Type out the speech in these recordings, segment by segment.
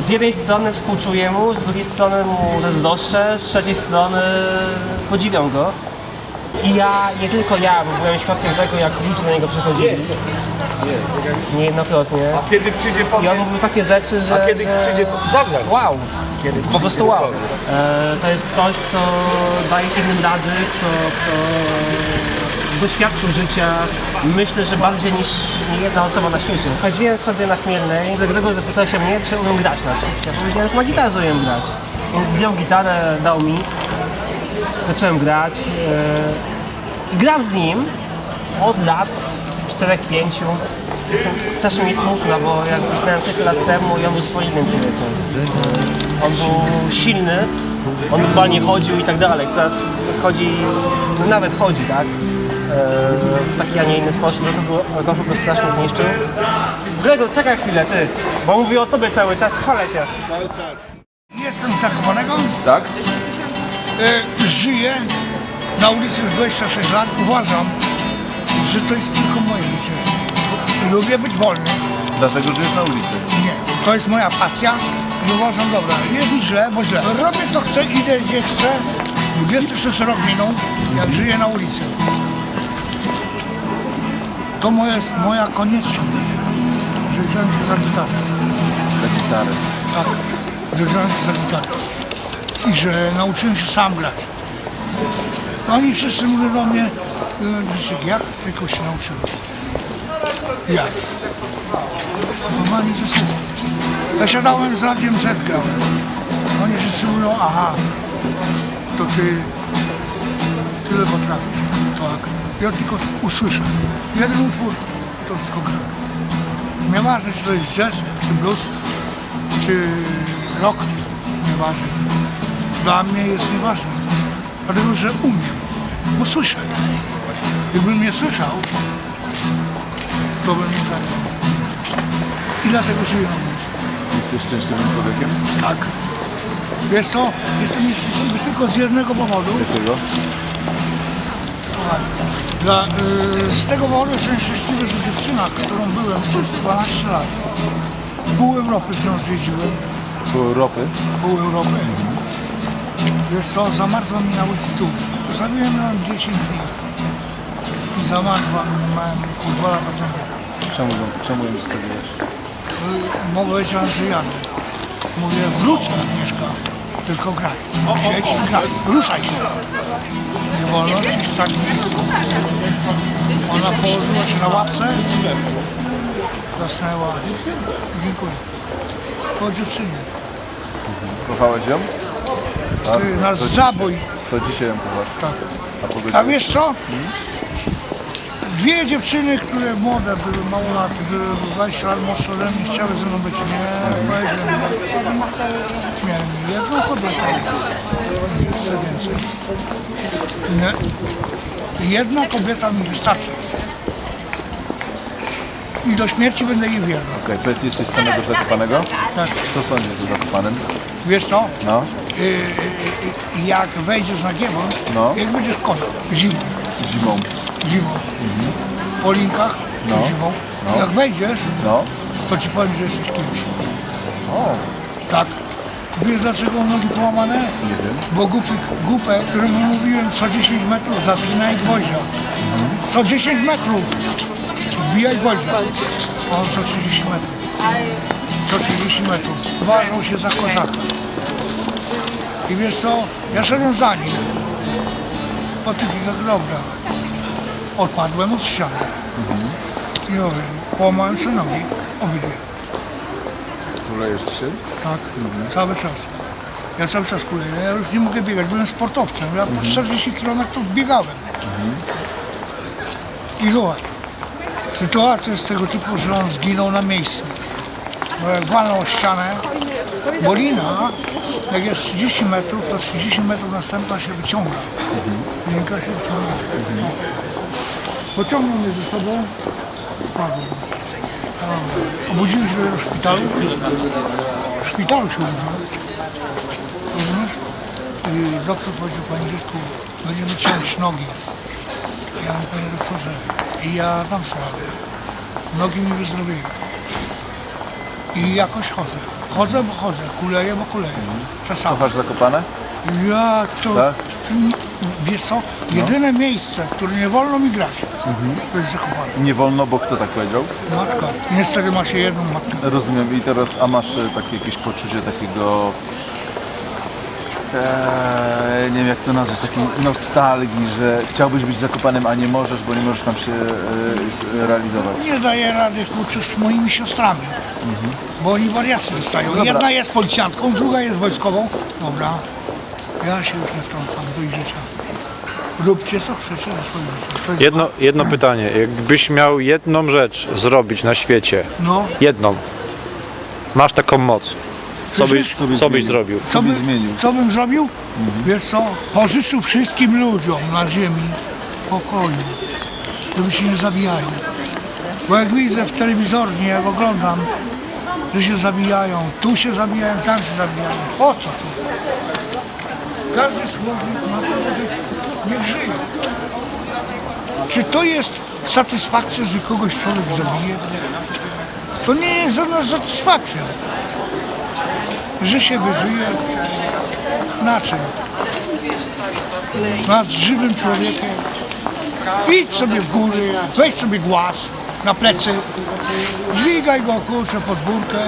z jednej strony współczuję mu, z drugiej strony mu zazdroszczę, z trzeciej strony podziwiam go. I ja, nie tylko ja, bo byłem świadkiem tego, jak ludzie do niego przychodzili. Niejednokrotnie. Kiedy przyjdzie po I on mówił takie rzeczy, że... A kiedy że... przyjdzie zagrać? Wow! Kiedy Po prostu wow. E, to jest ktoś, kto daje innym rady, kto, kto doświadczył życia, myślę, że bardziej niż jedna osoba na świecie. Chodziłem sobie na Chmielnej, dlatego zapytał się mnie, czy umiem grać na czymś. Ja powiedziałem, że na gitarze umiem grać. Więc zdjął gitarę, dał mi, zacząłem grać. I gram z nim od lat 4-5. Jestem strasznie mi smutno, bo jak poznałem 4 lat temu i on był zupełnie innym człowiekiem. On był silny, on normalnie chodził i tak dalej. Teraz chodzi, no nawet chodzi, tak? W taki, a nie inny sposób, alkohol go strasznie zniszczył. Gregor, czekaj chwilę, ty, bo mówię o tobie cały czas, chwalę cię. Jestem z Zakopanego, Tak? e, żyję na ulicy już 26 lat. Uważam, że to jest tylko moje życie. Lubię być wolny. Dlatego żyjesz na ulicy. Nie, to jest moja pasja i uważam, dobra, jest mi źle, bo źle. Robię co chcę, idę gdzie chcę. 26 rok minął, jak żyję na ulicy. To moja, jest moja konieczność, że wziąłem się za gitarę. Za gitarę. Tak, że wziąłem się za gitarę. I że nauczyłem się sam grać. Oni wszyscy mówią do mnie, e, Krzysiek, jak? Tylko się nauczyłem. Jak? Normalnie ze sobą. Ja siadałem z radiem Z grałem. Oni wszyscy mówią, aha, to ty tyle potrafisz. Tak. Ja tylko usłyszę. Jeden utwór, to wszystko gram. Nieważne, czy to jest jazz, czy blues, czy rok, nieważne. Dla mnie jest nieważne, dlatego że umiem, bo słyszę. Jakbym nie słyszał, to bym nie zagrał. I dlatego żyję na ulicy. Jesteś szczęśliwym człowiekiem? Tak. Wiesz co, jestem nieszczęśliwy tylko z jednego powodu. Dlaczego? Dla, y, z tego powodu jestem szczęśliwy, że dziewczyna, którą byłem przez 12 lat, pół Europy z nią zwiedziłem, Po Europy? pół Europy. Wiesz co, zamarzła mi na ulicy tu. Zostawiłem ją 10 dni. I zamarzła mi, miałem dwa lata temu. Czemu, czemu ją zostawiłeś? Y, Mogę powiedzieć, że jadę. Mówię, wrócę Agnieszka, tylko graj. Siedź i graj, ruszaj się. Nie wolno ci stać w miejscu. Ona położyła się na łapce, zasnęła. Dziękuję. Po dziewczynie. Kochałeś ją? A, Ty, na to, zabój. to dzisiaj ją kochasz. Tak. A A wiesz co? Dwie dziewczyny, które młode były, małolaty, były 20 lat młodsze ode mnie, chciały ze mną być. Nie, powiedziałem. Miałem jedną kobietę, jeszcze więcej. Nie. Jedna kobieta mi wystarczy. I do śmierci będę jej wierny. Okej, powiedz, jesteś z samego Zakopanego? Tak. Co sądzisz o Zakopanem? Wiesz co? No, Y, y, y, jak wejdziesz na giewon, No. jak będziesz kozak, zimą. zimą. Zimą. Po linkach No. zimą. No. Jak wejdziesz, No. to ci powiem, że jesteś kimś. O, Tak. Wiesz dlaczego nogi połamane? nie wiem. Bo głupy, głupę, któremu mówiłem co 10 metrów zapinaj gwoździa. Co 10 metrów wbijaj gwoździa. On co 30 metrów. Co 30 metrów. Uważał się za kozaka. I wiesz co? Ja szedłem za nim. Po tych jak dobra. Odpadłem od ściany. I mówię, połamałem sobie nogi, obydwie. Kulejesz się? Tak, cały czas. Ja cały czas kuleję, ja już nie mogę biegać, byłem sportowcem, ja po 40 km biegałem. I słuchaj, sytuacja jest tego typu, że on zginął na miejscu. Bo jak walnął o ścianę, bo lina, jak jest 30 metrów, to 30 metrów następna się wyciąga. Linka się wyciąga. No. Pociągnął mnie ze sobą, spadłem. Obudziłem się w szpitalu, w szpitalu się obudziłem. Rozumiesz? I doktor powiedział, panie dziecku, będziemy ciąć nogi. Ja mówię, panie doktorze, i ja dam sobie radę. Nogi mi wyzdrowieją. I jakoś chodzę. chodzę, bo chodzę, kuleję, bo kuleję. Czasami. Kochasz Zakopane? Ja to, Tak? Wiesz co, jedyne miejsce, w którym nie wolno mi grać, to jest Zakopane. Nie wolno, bo kto tak powiedział? Matka, niestety ma się jedną matkę. Rozumiem. I teraz, a masz e, takie jakieś poczucie takiego... Eee, nie wiem jak to nazwać, takiej nostalgii, że chciałbyś być zakopanym, a nie możesz, bo nie możesz tam się e, z- realizować. Nie daję rady kurczę z moimi siostrami, bo oni wariacje dostają. Jedna jest policjantką, druga jest wojskową. Dobra, ja się już nie wtrącam do ich życia. Róbcie co chcecie ze swoim życiem. Jedno, jedno pytanie. Jakbyś miał jedną rzecz zrobić na świecie, No, jedną, masz taką moc, co byś? Co byś co byś zrobił? Co byś zmienił? Co bym zrobił? Wiesz co, pożyczył wszystkim ludziom na ziemi pokoju, żeby się nie zabijali. Bo jak widzę w telewizornie, jak oglądam, że się zabijają, tu się zabijają, tam się zabijają. Po co to? Każdy człowiek ma prawo żyć. Niech żyje. Czy to jest satysfakcja, że kogoś człowiek zabije? To nie jest żadna satysfakcja że się wyżyje na czym? Nad żywym człowiekiem. Idź sobie w góry, weź sobie głaz na plecy, dźwigaj go kurczę pod górkę,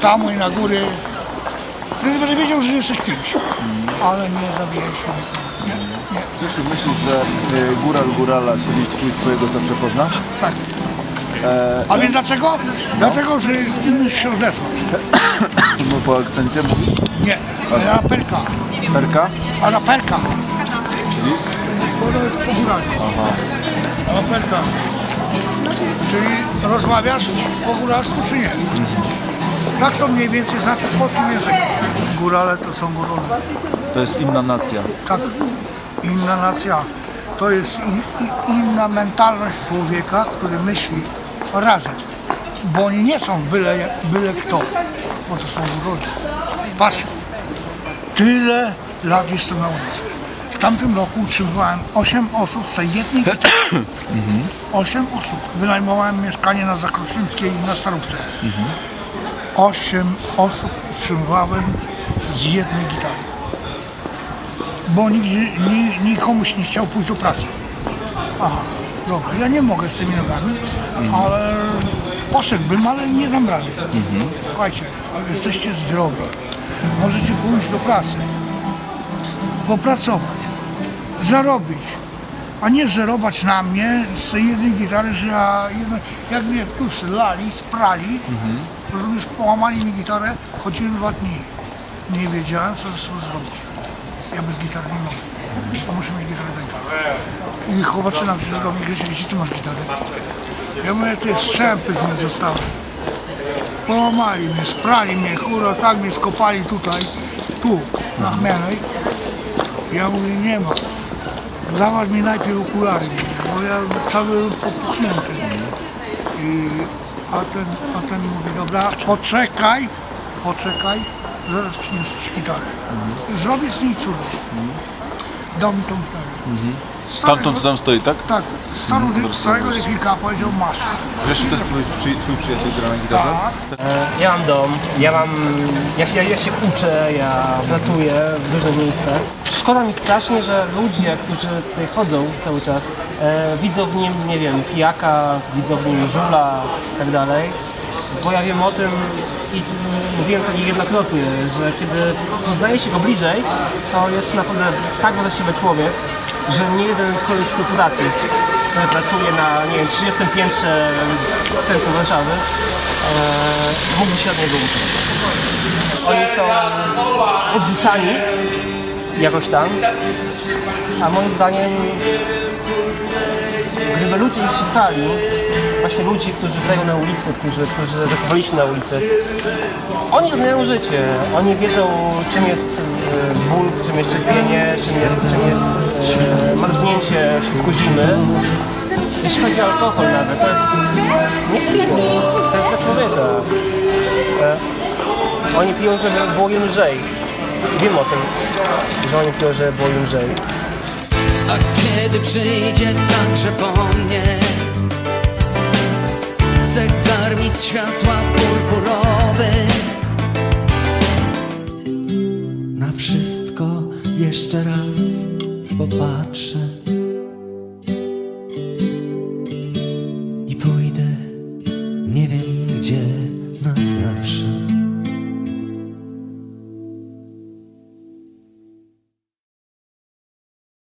tam i na góry. Wtedy będę wiedział, że jesteś kimś. Ale nie zabijaj się. Nie, myślisz, że e, góral górala, czyli swój swojego zawsze pozna? Tak. A więc dlaczego? Dlatego, że inny się odezwał. No po akcencie mówisz? Nie, raperka. Perka? A raperka. Czyli? Bo to jest po góralsku. Raperka. Czyli rozmawiasz po góralsku czy nie? Tak to mniej więcej znaczy w polskim języku. Górale to są górale. To jest inna nacja. Tak, inna nacja. To jest i, i, inna mentalność człowieka, który myśli razem. Bo oni nie są byle, byle kto, bo to są górale. Patrz, tyle lat jestem na ulicy. W tamtym roku utrzymywałem 8 osób z tej jednej gitary. 8 osób. Wynajmowałem mieszkanie na Zakruszyńskiej na Starówce. 8 osób utrzymywałem z jednej gitary bo nigdzie, ni, nikomuś nie chciał pójść do pracy. Aha, dobra, ja nie mogę z tymi nogami, ale poszedłbym, ale nie dam rady. Słuchajcie, jesteście zdrowi, możecie pójść do pracy, popracować, zarobić, a nie żerować na mnie z tej jednej gitary, że ja, jedno, jak mnie tu lali, sprali, rozumiesz, połamali mi gitarę, chodziłem dwa dni. Nie wiedziałem, co ze sobą zrobić. Ja bez gitary nie mogę. A muszę mieć gitarę w. I chłopaczyna przyszła do mnie, Grzesiek, gdzie ty masz gitarę? Ja mówię, te strzępy z mnie zostały. Połamali mnie, sprali mnie, kurwa, tak mnie skopali tutaj, tu, na chmielej. Ja mówię, nie ma. Dawać mi najpierw okulary, bo ja cały popuchnięty. I, a, ten, a ten mówi, dobra, poczekaj, poczekaj, zaraz przyniosę ci gitarę. Zrobię z niej cudo. Dał mi tą Starego- co tam stoi, tak? Tak, starą, starego debilka powiedział masz. Wiesz, to jest twój, przy, twój przyjaciel gra na gitarze? Tak, E, Ja mam dom, ja mam, ja się, ja się uczę, ja pracuję w różnych miejscach. Szkoda mi strasznie, że ludzie, którzy tutaj chodzą cały czas, e, widzą w nim, nie wiem, pijaka, widzą w nim żula i tak dalej. Bo ja wiem o tym i mówiłem to niejednokrotnie, że kiedy poznaje się go bliżej, to jest naprawdę tak właściwy człowiek, że nie jeden koleś w korporacji, który pracuje na, nie wiem, 30 piętrze centrum Warszawy, e, mógłby się od niego uczyć. Oni są odrzucani jakoś tam, a moim zdaniem gdyby ludzie ich słuchali, właśnie ludzi, którzy grają na ulicy, którzy, którzy zachowali się na ulicy, oni znają życie, oni wiedzą czym jest e, ból, czym jest cierpienie, czym jest, czym jest e, marznięcie w środku zimy. Jeśli chodzi o alkohol nawet, to nie piją, to jest dla człowieka. E, Oni piją, żeby było im lżej. Wiem o tym, że oni piją, żeby było im lżej. A kiedy przyjdzie także po mnie zegar mistrz światła purpurowy. Na wszystko jeszcze raz popatrzę.